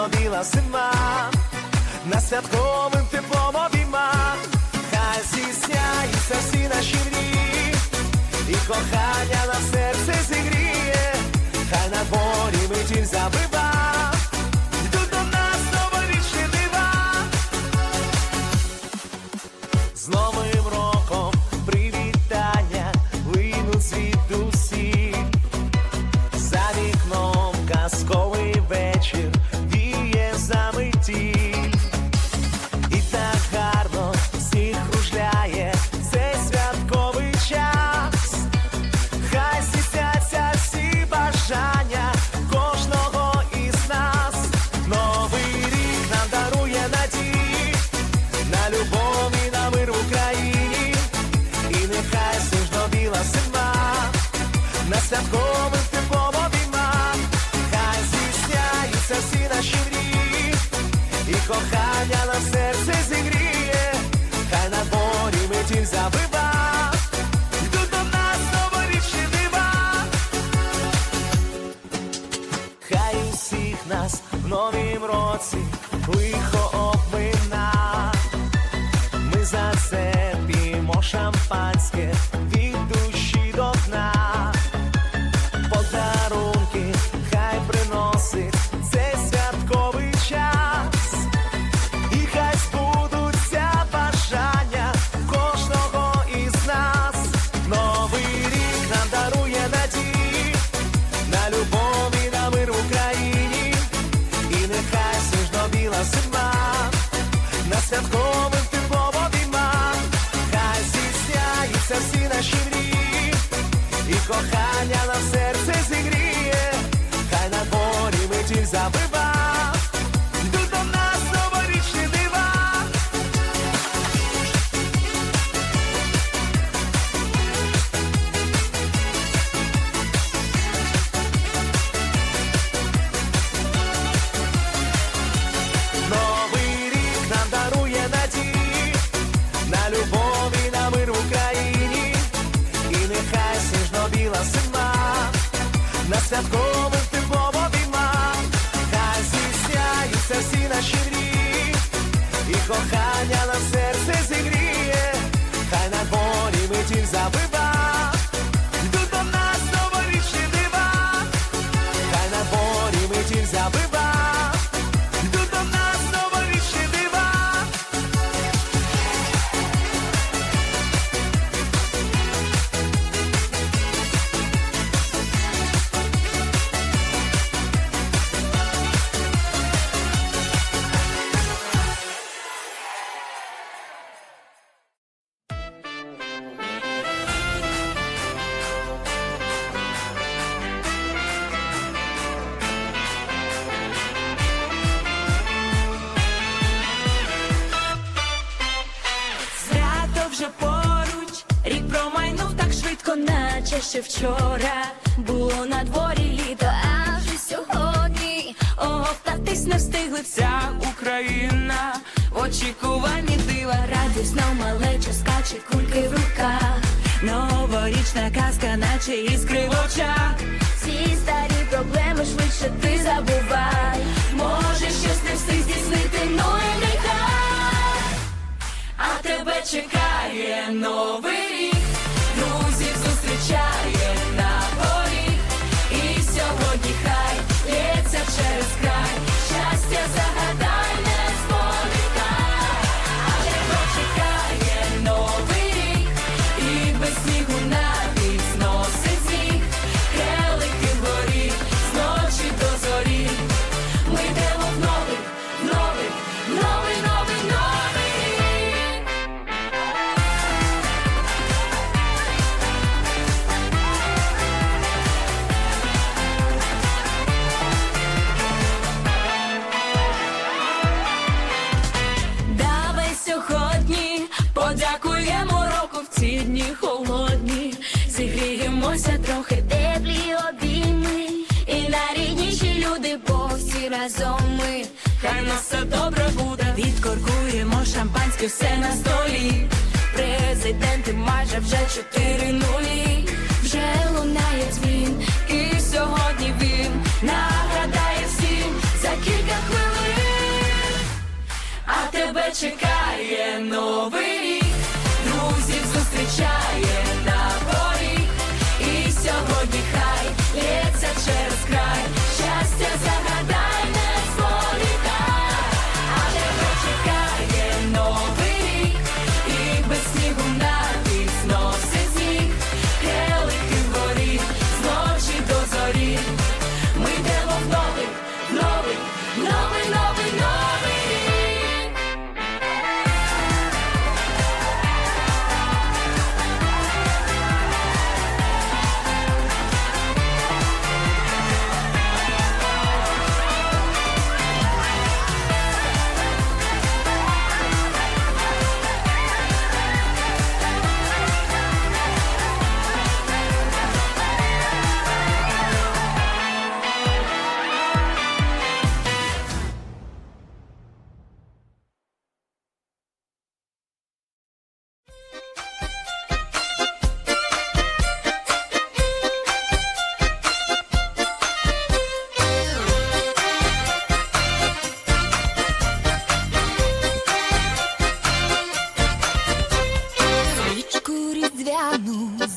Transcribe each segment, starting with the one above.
сніжно-біла зима, на святковим теплом обійма, хай зісняються всі наші мрії, і кохання на серце зігріє, хай на дворі метіль забива, серце зігріє, хай на борі метіль забива, йдуть до нас новорічні дива. Хай усіх нас в новім році лихо на святкових теплом обійма, хай здійсняються всі наші мрії, і кохання на серце зігріє, хай на дворі метіль забива, Вже поруч, рік промайнув так швидко, наче ще вчора було на дворі літо, а вже сьогодні оговтатись не встигли вся Україна в очікуванні дива, радісно малеча скаче кульки в руках. Новорічна казка, наче іскри в очах. Всі старі проблеми швидше ти забувай. Може, щось не встиг здійснити, ну і нехай. А тебе чекає новий рік, друзів зустрічає дні холодні, зігріємося трохи теплі обійми, і найрідніші люди бо всі разом ми, хай нас все добре буде, відкоркуємо шампанське, все на столі. Президенти майже вже чотири нулі, вже лунає дзвін, і сьогодні він нагадає всім за кілька хвилин, а тебе чекає новий. рік. shot.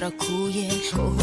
бракує. Кого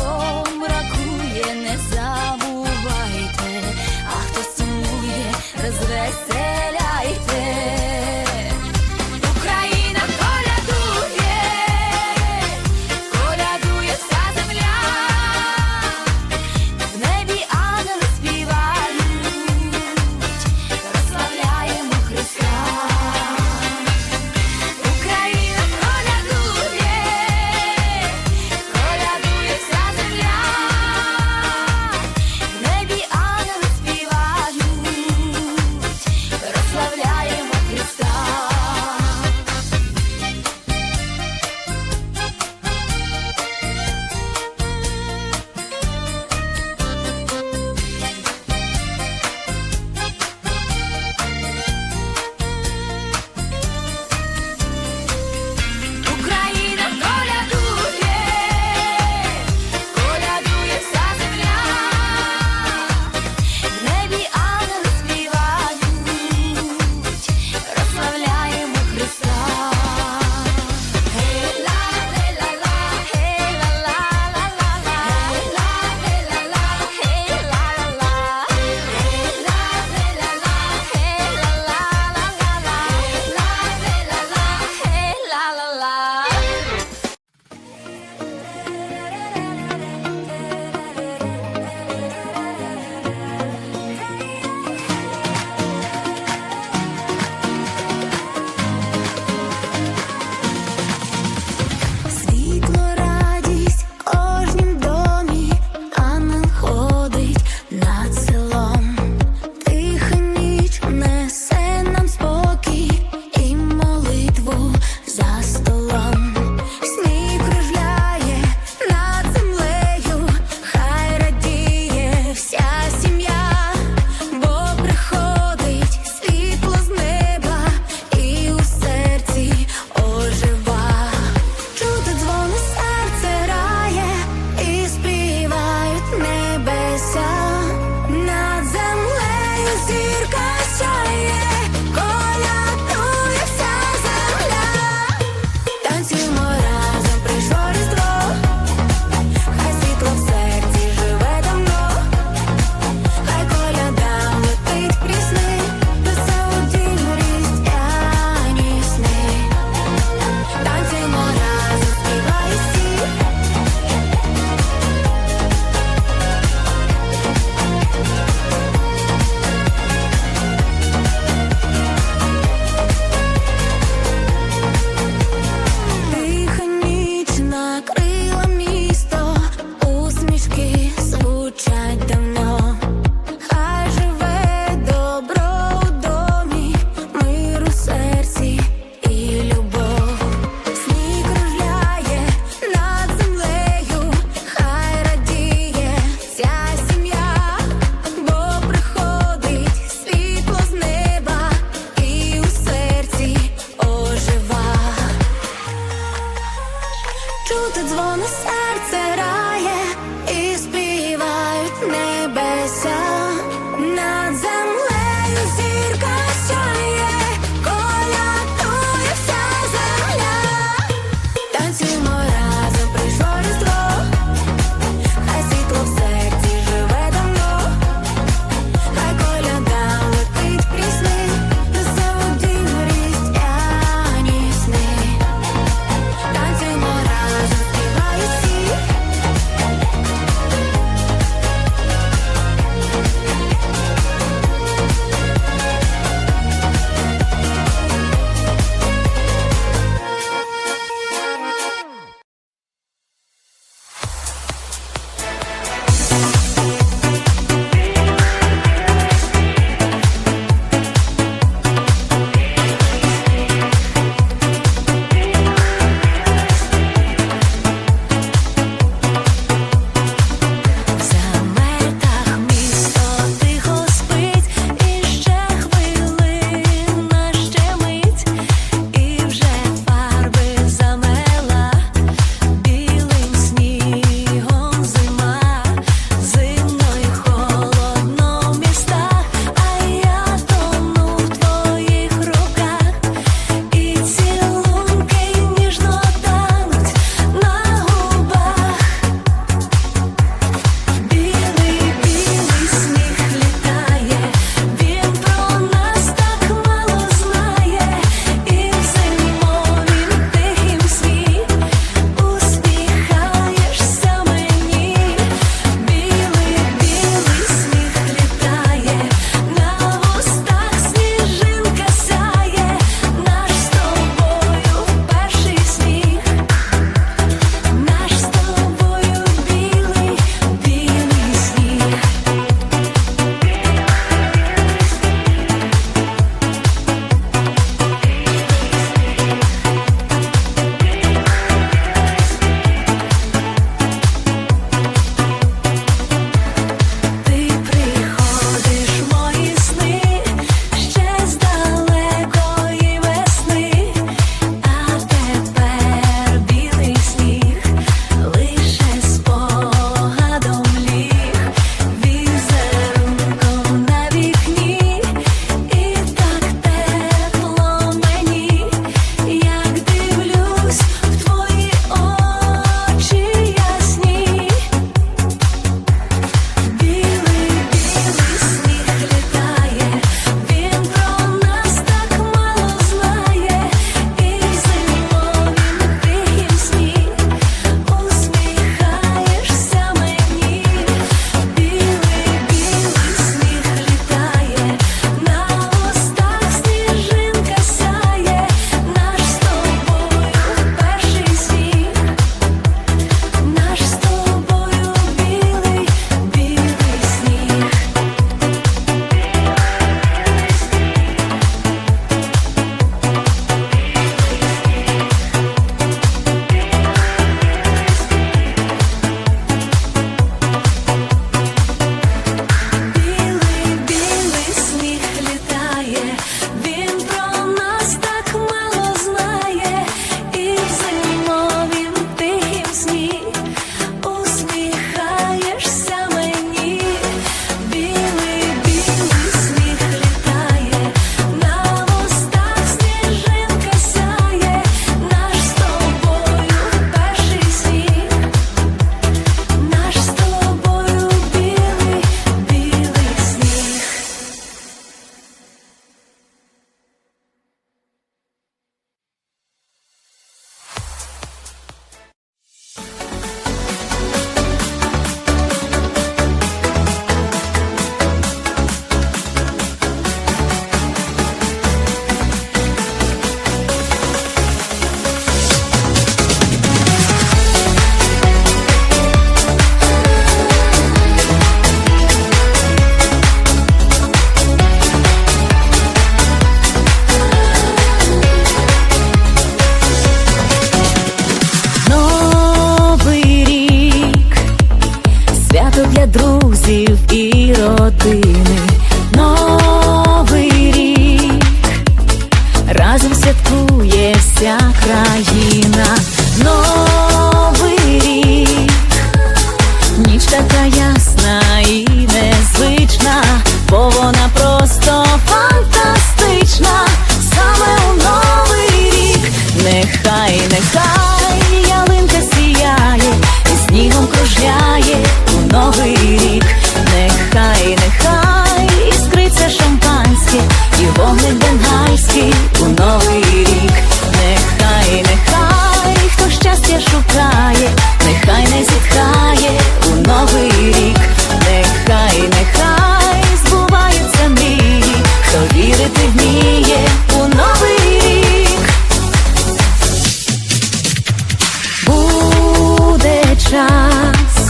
час,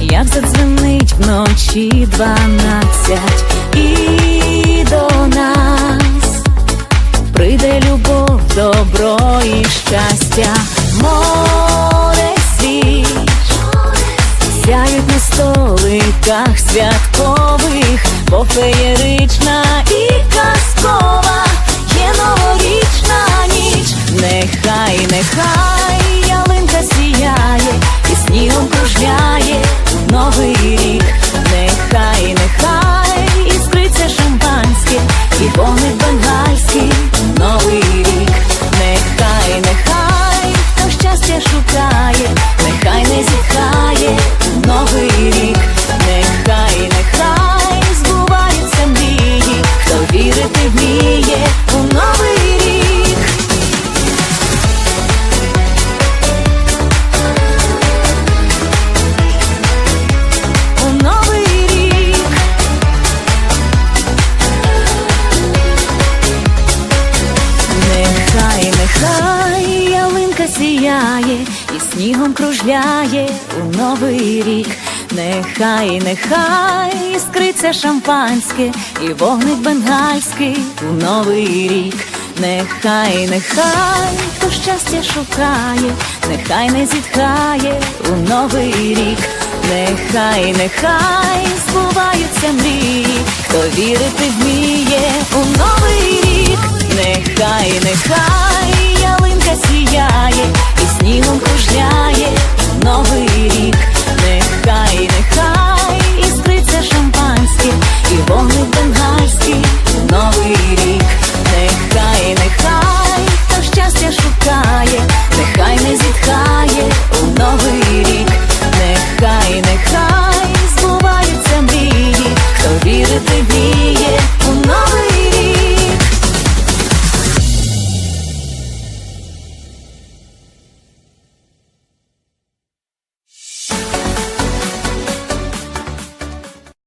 як задзвенить вночі дванадцять, і до нас? Прийде любов, добро і щастя, море свіч, сяють на столиках святкових, бо феєрична і казкова. Є новорічна ніч, нехай, нехай ялинка сіяє снігом кружляє сіяє і снігом кружляє у новий рік. Нехай, нехай іскриться шампанське і вогник бенгальський у новий рік. Нехай, нехай хто щастя шукає, нехай не зітхає у новий рік. Нехай, нехай збуваються мрії, хто вірити вміє у новий рік. Нехай, нехай ялинка сіяє снігом